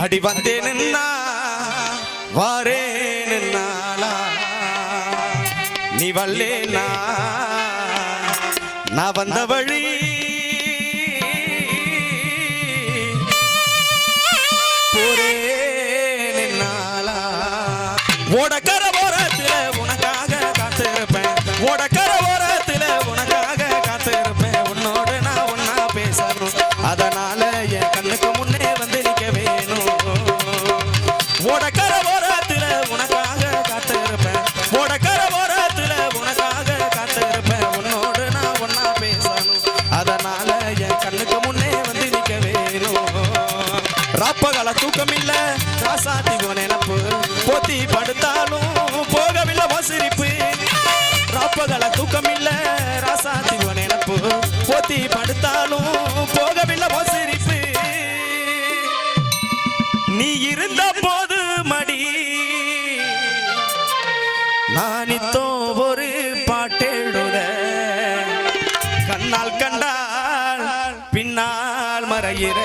அடி வந்தேன்னா வாரேன்னாலா நீ வல்லேனா நான் வந்த வழி. போறேன்னாலா ஓடக்க ராப்பகல தூக்கமில்ல. ராசாத்தி நினப்பு போத்தி படுத்தாலும் போகவில்லை வசிரிப்பு. ராப்பகல தூக்கமில்ல. ராசாத்தி நினப்பு போத்தி படுத்தாலும் போகவில்லை வசிரிப்பு. நீ இருந்த போது மடி நானித்தோ ஒரு பாட்டெழுத கண்ணால் கண்டால் பின்னால் மறையிற.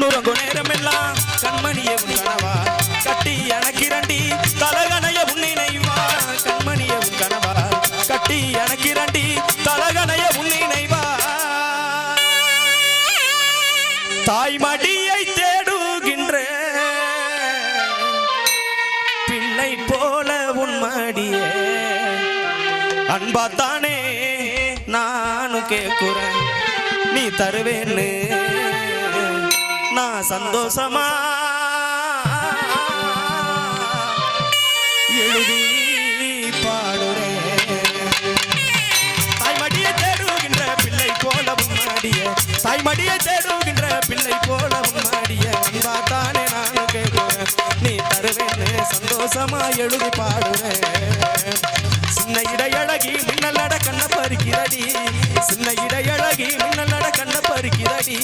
கண்ணுறங்கு நேரமெல்லாம் கண்மணியே உன் கனவா? கட்டி எனக்கு இரண்டி தலகணைய உன் நினைவா? கண்மணியே கனவா? கட்டி எனக்கு இரண்டி தலகணைய உன் தாய்மடியை தேடுகின்ற. பிள்ளை போல உன் மடியே. அன்பாத்தானே நானும் கேட்குறேன். நீ தருவேன்னு. நான் சந்தோஷமா எழுதி பாடுறேன் தாய்மடியை தேடுகின்ற பிள்ளை போல மாடிய தாய்மடியை தேடுகின்ற நானும் கேட்குறேன் நீ தருவேன்னு சந்தோஷமா எழுதி பாடுவேன் சின்ன இடையழகி மின்னலட கண்ண பறிக்கிறடி சின்ன இடையழகி மின்னலட கண்ண கண்ண பறிக்கிறடி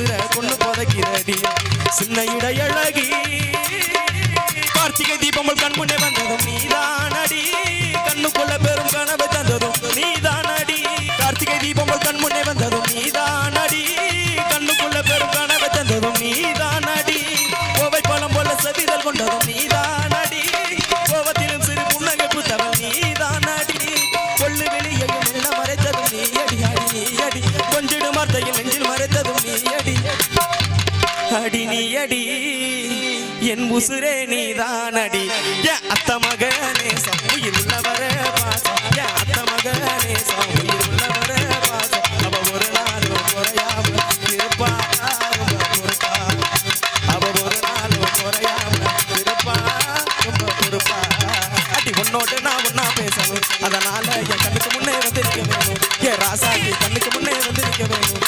உசுர கொண்டு புதைக்கிறடி சின்ன இடையழகி. கார்த்திகை தீபங்கள் கண் முன்னே வந்ததும் நீதானடி அடி என் உசுரே நீ தானடி அத்த மகனே சப்பு இல்லவர அத்த மகனே சப்பு இல்லவர அவ ஒரு நாள் குறையாம இருப்பாரும் அவ ஒரு நாள் குறையாம இருப்பா ரொம்ப பொறுப்பா அடி உன்னோட நான் ஒன்னா பேசணும். அதனால என் கண்ணுக்கு முன்னே வந்து நிற்க வேணும் என் ராசாட்டி கண்ணுக்கு முன்னே வந்து வேணும்